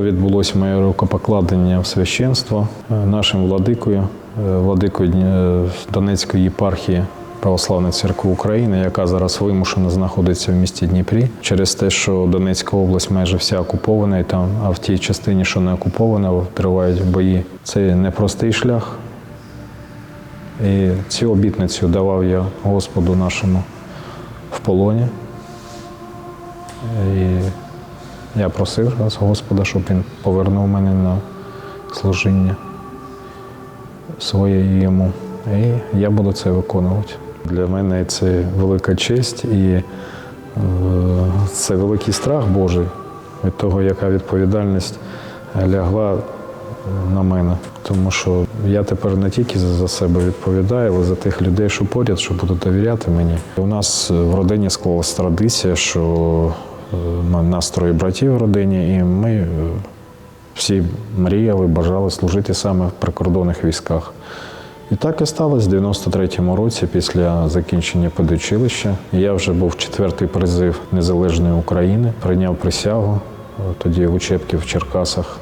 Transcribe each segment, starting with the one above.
Відбулося моє рукопокладення в священство е, нашим владикою, е, владикою Донецької єпархії Православної церкви України, яка зараз вимушено знаходиться в місті Дніпрі через те, що Донецька область майже вся окупована, і там, а в тій частині, що не окупована, тривають бої. Це непростий шлях. І цю обітницю давав я Господу нашому в полоні. І я просив раз Господа, щоб він повернув мене на служіння своє йому. І я буду це виконувати. Для мене це велика честь і е, це великий страх Божий від того, яка відповідальність лягла на мене. Тому що я тепер не тільки за себе відповідаю, але за тих людей, що поряд, що будуть довіряти мені. У нас в родині склалася традиція, що нас троє братів в родині, і ми е, всі мріяли, бажали служити саме в прикордонних військах. І так і сталося в 93-му році, після закінчення педучилища. Я вже був четвертий призив Незалежної України, прийняв присягу е, тоді в учебці в Черкасах.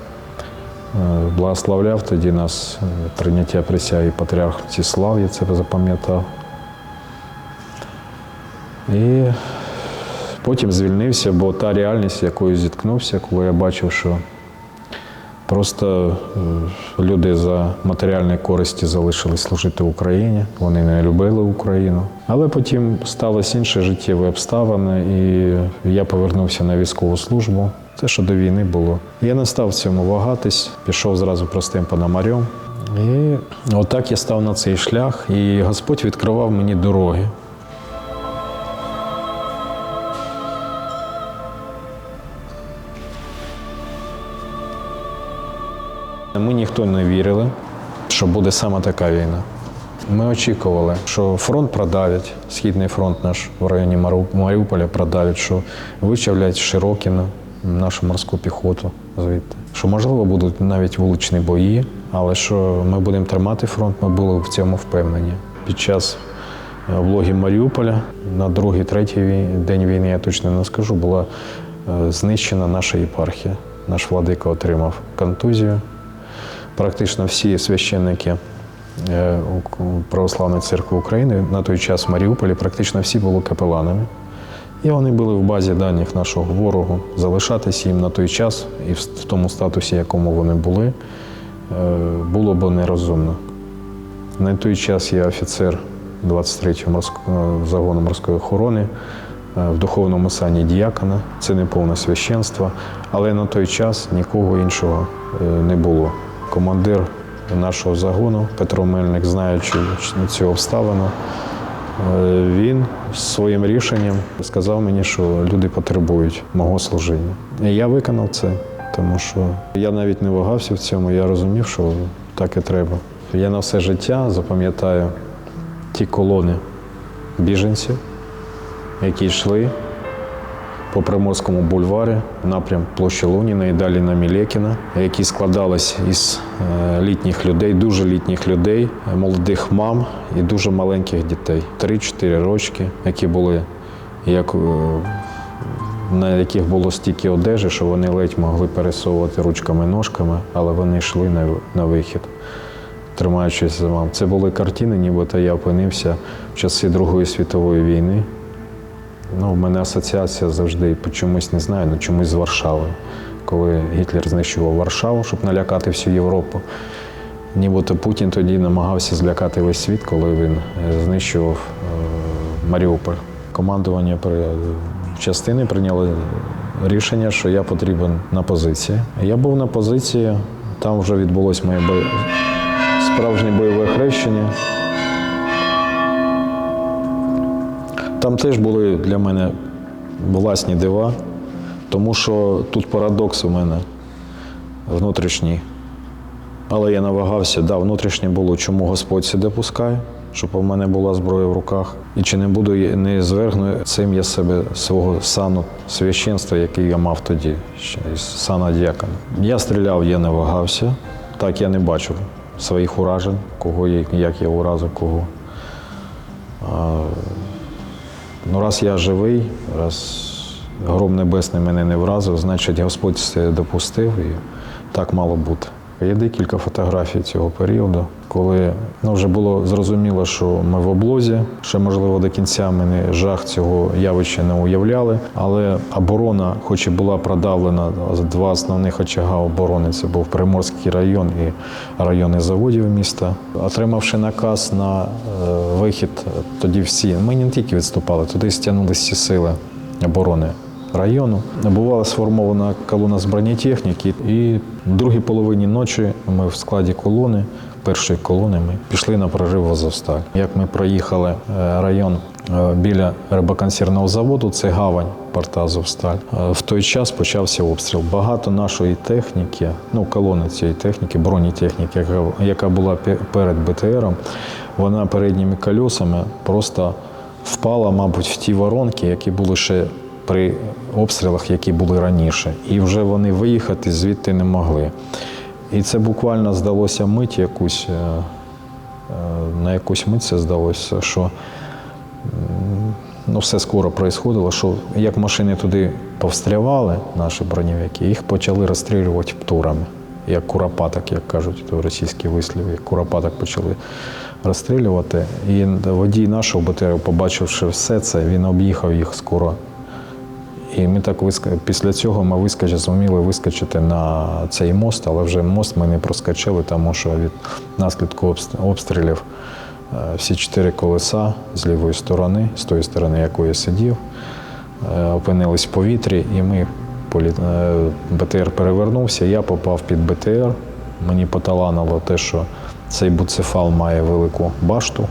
Е, Благословляв тоді нас е, прийняття присяги патріарх Мстислав, я це запам'ятав. І потім звільнився, бо та реальність, якою зіткнувся, коли я бачив, що просто е, люди за матеріальні користі залишились служити Україні, вони не любили Україну. Але потім сталося інше життєві обставини, і я повернувся на військову службу. Це що до війни було. Я не став цьому вагатись, пішов зразу простим пономарем. І отак я став на цей шлях, і Господь відкривав мені дороги. Ми ніхто не вірили, що буде саме така війна. Ми очікували, що фронт продавять, східний фронт наш в районі Маріуполя продавять, що вичавлять Широкіна, нашу морську піхоту звідти. Що можливо будуть навіть вуличні бої, але що ми будемо тримати фронт, ми були в цьому впевнені. Під час е, облоги Маріуполя на другий, третій день війни, я точно не скажу, була е, знищена наша єпархія. Наш владика отримав контузію. Практично всі священники е, Православної церкви України на той час в Маріуполі практично всі були капеланами. І вони були в базі даних нашого ворогу. Залишатись їм на той час і в тому статусі, якому вони були, е, було б нерозумно. На той час я офіцер 23-го морського загону морської охорони е, в духовному сані діякона. Це не повне священство, але на той час нікого іншого е, не було. Командир нашого загону Петро Мельник, знаючи цю обставину, е, він своїм рішенням сказав мені, що люди потребують мого служіння. І я виконав це, тому що я навіть не вагався в цьому, я розумів, що так і треба. Я на все життя запам'ятаю ті колони біженців, які йшли по Приморському бульварі, напрям площі Луніна і далі на Мілекіна, які складались із е, літніх людей, дуже літніх людей, молодих мам і дуже маленьких дітей. 3-4 рочки, які були як. е, На яких було стільки одежі, що вони ледь могли пересовувати ручками-ножками, але вони йшли на, на вихід, тримаючись за мам. Це були картини, нібито я опинився в часи Другої світової війни. Ну, у мене асоціація завжди по чомусь не знаю, ну чомусь з Варшави. Коли Гітлер знищував Варшаву, щоб налякати всю Європу. Нібито Путін тоді намагався злякати весь світ, коли він е, знищував е, Маріуполь. Командування при частини прийняло рішення, що я потрібен на позиції. Я був на позиції, там вже відбулось моє бой... справжнє бойове хрещення. Там теж були для мене власні дива, тому що тут парадокс у мене внутрішній. Але я навагався, да, внутрішнє було, чому Господь сюди пускає, щоб у мене була зброя в руках. І чи не буду не звергну цим я себе свого сану священства, який я мав тоді, сана діякона. Я стріляв, я не вагався. Так я не бачив своїх уражень, кого я, як я уразив, кого. Ну, раз я живий, раз Гром небесний мене не вразив, значить, Господь це допустив і так мало бути. Є декілька фотографій цього періоду, коли ну, вже було зрозуміло, що ми в облозі. Ще, можливо, до кінця ми не жах цього явища не уявляли. Але оборона, хоч і була продавлена, два основних очага оборони це був Приморський район і райони заводів міста. Отримавши наказ на е, вихід, тоді всі ми не тільки відступали, туди стягнулися всі сили оборони району. Була сформована колона з бронетехніки, і в другій половині ночі ми в складі колони, першої колони, ми пішли на прорив в Азовсталь. Як ми проїхали е, район е, біля рибоконсервного заводу, це гавань порта Азовсталь. е, В той час почався обстріл. Багато нашої техніки, ну колони цієї техніки, бронетехніки, яка- була перед БТРом, вона передніми колесами просто впала, мабуть, в ті воронки, які були ще при обстрілах, які були раніше. І вже вони виїхати звідти не могли. І це буквально здалося мить якусь, е, е, на якусь мить це здалося, що ну, все скоро происходило, що як машини туди повстрявали, наші бронєвики, їх почали розстрілювати птурами. Як куропаток, як кажуть, то російський вислів, як куропаток почали розстрілювати. І водій нашого БТР, побачивши все це, він об'їхав їх скоро і ми так виска... після цього ми вискочили, зуміли вискочити на цей мост, але вже мост ми не проскочили, тому що від наслідку обстрілів е, всі чотири колеса з лівої сторони, з тої сторони, якої сидів, е, опинились в повітрі, і ми полі... е, БТР перевернувся. Я попав під БТР. Мені поталанило те, що цей буцефал має велику башту.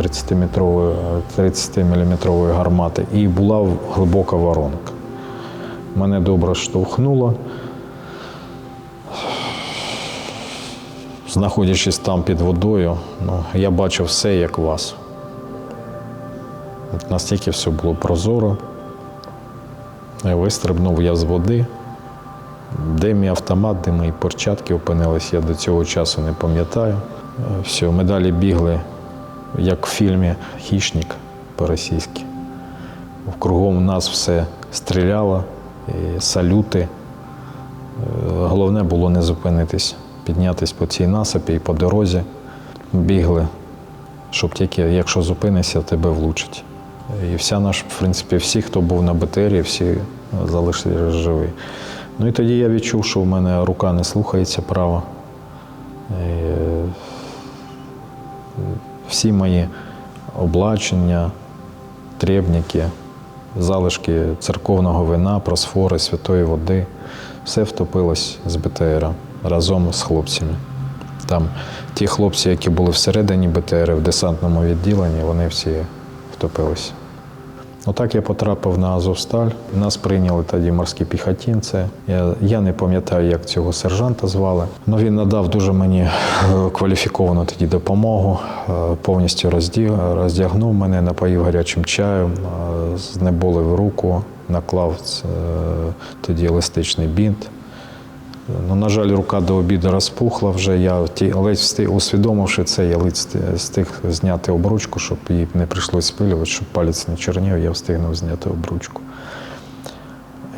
30-метрової, 30-мм гармати, і була глибока воронка. Мене добре штовхнуло. Знаходячись там під водою, ну, я бачив все, як вас. От настільки все було прозоро. Я Вистрибнув я з води. Де мій автомат, де мої перчатки опинились, я до цього часу не пам'ятаю. Е, Все, ми далі бігли, як в фільмі Хішник по-російськи. Кругом нас все стріляло, салюти. Е, Головне було не зупинитись, піднятись по цій насипі і по дорозі. Бігли, щоб тільки, якщо зупинишся, тебе влучить. І вся наш, в принципі, всі, хто був на БТРі, всі залишилися живі. Ну і тоді я відчув, що в мене рука не слухається права. І, всі мої облачення, требники, залишки церковного вина, просфори, святої води, все втопилось з БТР разом з хлопцями. Там ті хлопці, які були всередині БТР в десантному відділенні, вони всі втопилися. Отак я потрапив на Азовсталь. Нас прийняли тоді морські піхотінці. Я, не пам'ятаю, як цього сержанта звали. Но він надав дуже мені е, кваліфіковану тоді допомогу. Е, Повністю роздягнув мене, напоїв гарячим чаєм, е, знеболив руку, наклав тоді еластичний бінт. Ну, на жаль, рука до обіду розпухла вже. Я ледь встиг, усвідомивши це, я ледь встиг- зняти обручку, щоб їй не прийшлось спилювати, щоб палець не чорнів, я встигнув зняти обручку.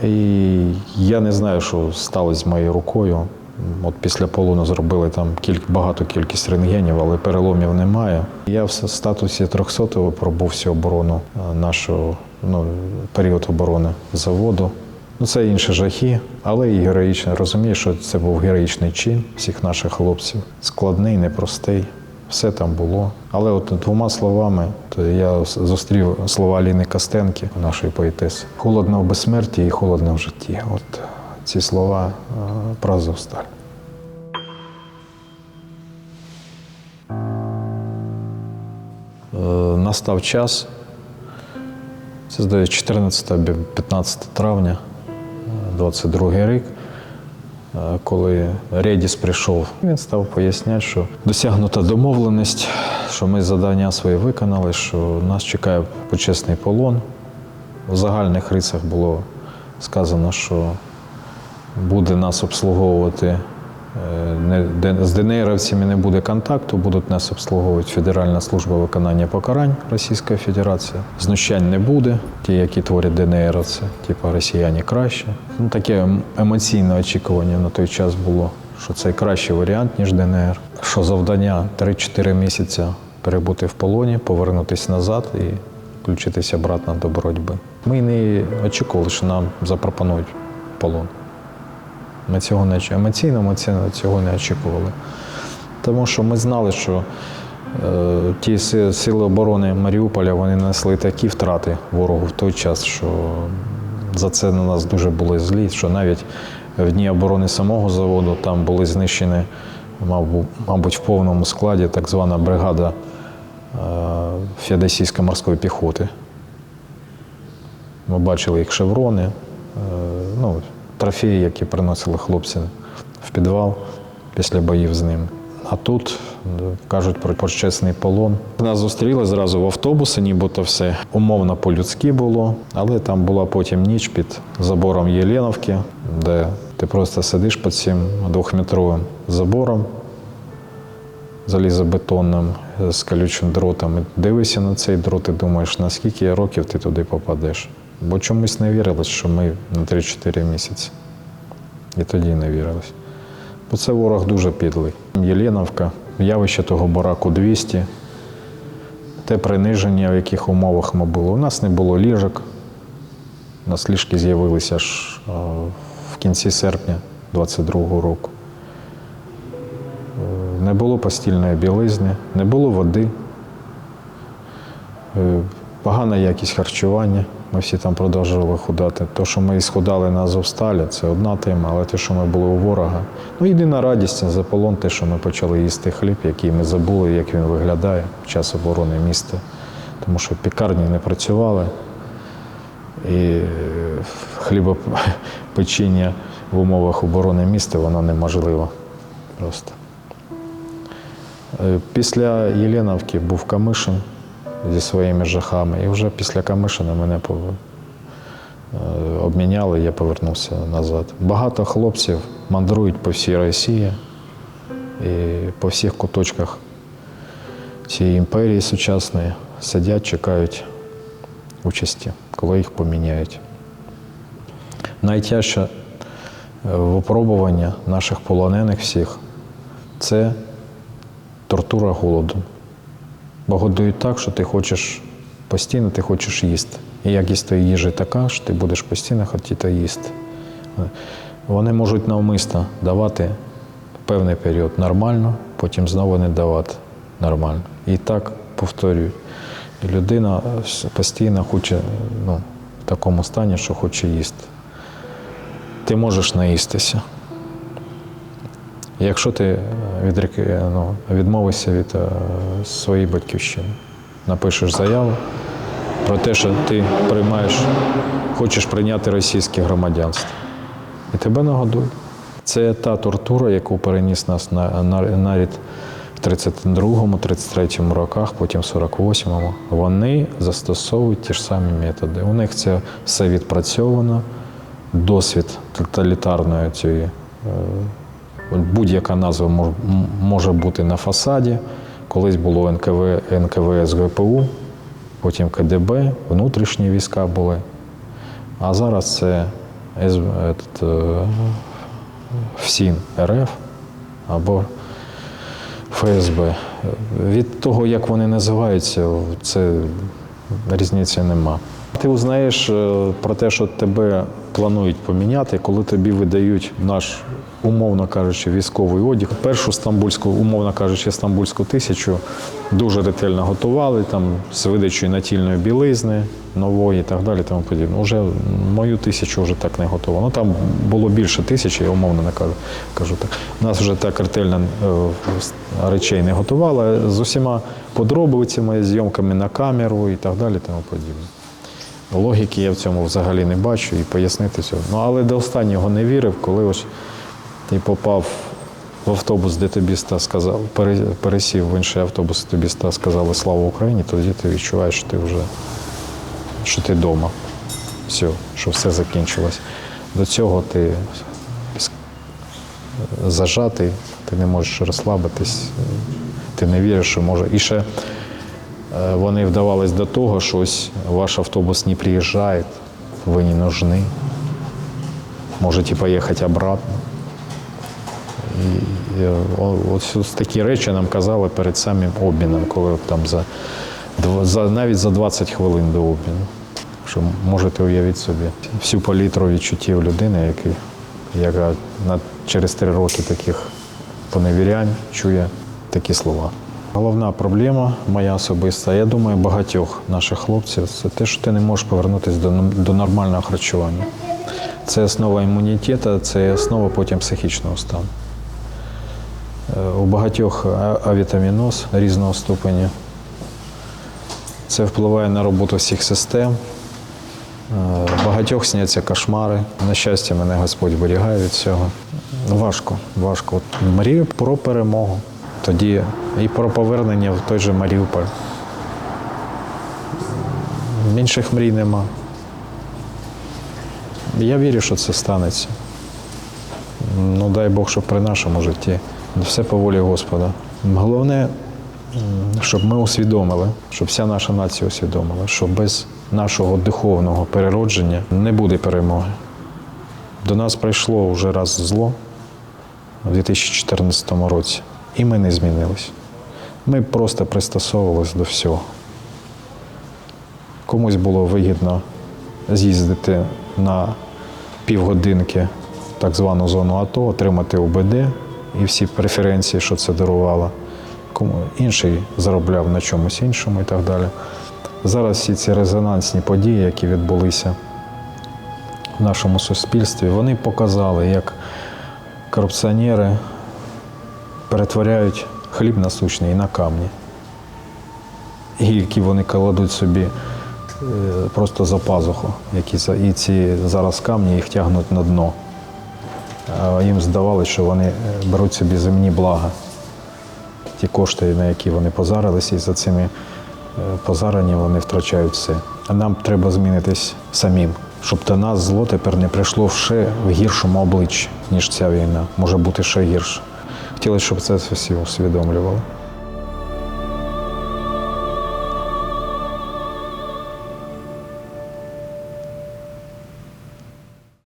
І я не знаю, що сталося з моєю рукою. От після полону зробили там кіль- багато кількість рентгенів, але переломів немає. Я в статусі 300-го пробув всю оборону е, нашого, ну, період оборони заводу. Ну, це інші жахи, але і героїчний. Розумію, що це був героїчний чин всіх наших хлопців. Складний, непростий. Все там було. Але от двома словами, то я зустрів слова Ліни Костенки, нашої поетеси. Холодно в безсмерті і холодно в житті. От ці слова е, про Азовсталь. Е, Настав час. Це здається 14-15 травня, 22 рік, е, коли Редіс прийшов. Він став поясняти, що досягнута домовленість, що ми завдання своє виконали, що нас чекає почесний полон. В загальних рисах було сказано, що буде нас обслуговувати з ДНРівцями не буде контакту, будуть нас обслуговувати Федеральна служба виконання покарань Російської Федерації. Знущань не буде, ті, які творять ДНРівці, типу росіяни краще. Ну, таке ем- емоційне очікування на той час було, що це кращий варіант, ніж ДНР. Що завдання 3-4 місяці перебути в полоні, повернутися назад і включитися обратно до боротьби. Ми не очікували, що нам запропонують полон. Ми цього не емоційно ми цього не очікували. Тому що ми знали, що е, ті сили оборони Маріуполя вони нанесли такі втрати ворогу в той час, що за це на нас дуже були злі, що навіть в дні оборони самого заводу там були знищені, мабуть, в повному складі так звана бригада е, Феодосійської морської піхоти. Ми бачили їх шеврони, е, ну, трофеї, які приносили хлопці в підвал після боїв з ними. А тут кажуть про почесний полон. Нас зустріли зразу в автобуси, нібито все умовно по-людськи було, але там була потім ніч під забором Єленовки, де ти просто сидиш під цим двохметровим забором залізобетонним з колючим дротом. Дивишся на цей дрот і думаєш, наскільки років ти туди попадеш. Бо чомусь не вірилось, що ми на 3-4 місяці. І тоді не вірилось. Бо це ворог дуже підлий. Єленовка, явище того бараку 200, те приниження, в яких умовах ми були. У нас не було ліжок. У нас ліжки з'явилися аж в кінці серпня 22-го року. Е, Не було постільної білизни, не було води, е, погана якість харчування. Ми всі там продовжували худати. То, що ми схудали на Азовсталі, це одна тема, але те, що ми були у ворога. Ну, єдина радість за полон, те, що ми почали їсти хліб, який ми забули, як він виглядає в час оборони міста. Тому що пікарні не працювали. І е, хлібопечіння в умовах оборони міста воно неможливо просто. Е, Після Єленовки був Камишин зі своїми жахами, і вже після Камишина мене е, обміняли, я повернувся назад. Багато хлопців мандрують по всій Росії і по всіх куточках цієї імперії сучасної сидять, чекають участі, коли їх поміняють. Найтяжче е, випробування наших полонених всіх це тортура голодом. Бо годують так, що ти хочеш постійно ти хочеш їсти. І якість тої їжі така, що ти будеш постійно хотіти їсти. Вони можуть навмисно давати певний період нормально, потім знову не давати нормально. І так повторюють. Людина постійно хоче ну, в такому стані, що хоче їсти. Ти можеш наїстися. Якщо ти е, відрік, е, ну, відмовишся від е, своєї батьківщини, напишеш заяву про те, що ти приймаєш, хочеш прийняти російське громадянство, і тебе нагодують. Це та тортура, яку переніс нас на, на, навіть в 32-му, 33-му роках, потім в 48-му. Вони застосовують ті ж самі методи. У них це все відпрацьовано, досвід тоталітарної цієї. Будь-яка назва може бути на фасаді. Колись було НКВ, НКВС ГПУ, потім КДБ, внутрішні війська були. А зараз це е, ФСІН РФ або ФСБ. Від того, як вони називаються, це різниці нема. Ти узнаєш е, про те, що тебе планують поміняти, коли тобі видають наш, умовно кажучи, військовий одяг. Першу стамбульську, умовно кажучи, стамбульську тисячу дуже ретельно готували, там з видачею натільної білизни, нової і так далі. Тому подібне. Уже мою тисячу вже так не готово. Ну там було більше тисячі, я умовно не кажу. кажу так. Нас вже так ретельно е, речей не готували з усіма подробицями, зйомками на камеру і так далі. Тому подібне. Логіки я в цьому взагалі не бачу і пояснити цього. Ну, але до останнього не вірив, коли ось ти попав в автобус, де тобі ста сказав, пересів в інший автобус, тобі ста сказали Слава Україні, тоді ти відчуваєш, що ти вже що ти вдома. Все, що все закінчилось. До цього ти зажатий, ти не можеш розслабитись, ти не віриш, що може. І ще е, вони вдавались до того, що ось ваш автобус не приїжджає, ви не нужны, можете поїхати обратно. Ось, такі речі нам казали перед самим обміном, коли там за, за навіть за 20 хвилин до обміну. Що можете уявити собі всю палітру відчуттів людини, який, яка на, через три роки таких поневірянь чує такі слова. Головна проблема моя особиста, я думаю, багатьох наших хлопців, це те, що ти не можеш повернутися до, до нормального харчування. Це основа імунітету, це основа потім психічного стану. Е, У багатьох а- авітаміноз різного ступеня. Це впливає на роботу всіх систем. Е, Багатьох сняться кошмари. На щастя, мене Господь вирігає від цього. Важко, важко. От Мрію про перемогу. Тоді і про повернення в той же Маріуполь. Інших мрій нема. Я вірю, що це станеться. Ну, дай Бог, щоб при нашому житті. Все по волі Господа. Головне, щоб ми усвідомили, щоб вся наша нація усвідомила, що без нашого духовного переродження не буде перемоги. До нас прийшло вже раз зло у 2014 році, і ми не змінились. Ми просто пристосовувалися до всього. Комусь було вигідно з'їздити на півгодинки так звану зону АТО, отримати УБД і всі преференції, що це дарувало. Кому інший заробляв на чомусь іншому і так далі. Зараз всі ці резонансні події, які відбулися в нашому суспільстві, вони показали, як корупціонери перетворяють хліб насущний на камні, які вони кладуть собі е, просто за пазуху, які і ці зараз камні їх тягнуть на дно. Їм здавалося, що вони е, беруть собі земні блага, ті кошти, на які вони позарилися, і за цими е, позаранням вони втрачають все. А нам треба змінитись самим, щоб до нас зло тепер не прийшло ще в гіршому обличчі, ніж ця війна. Може бути ще гірше. Хотілося, щоб це всі усвідомлювали.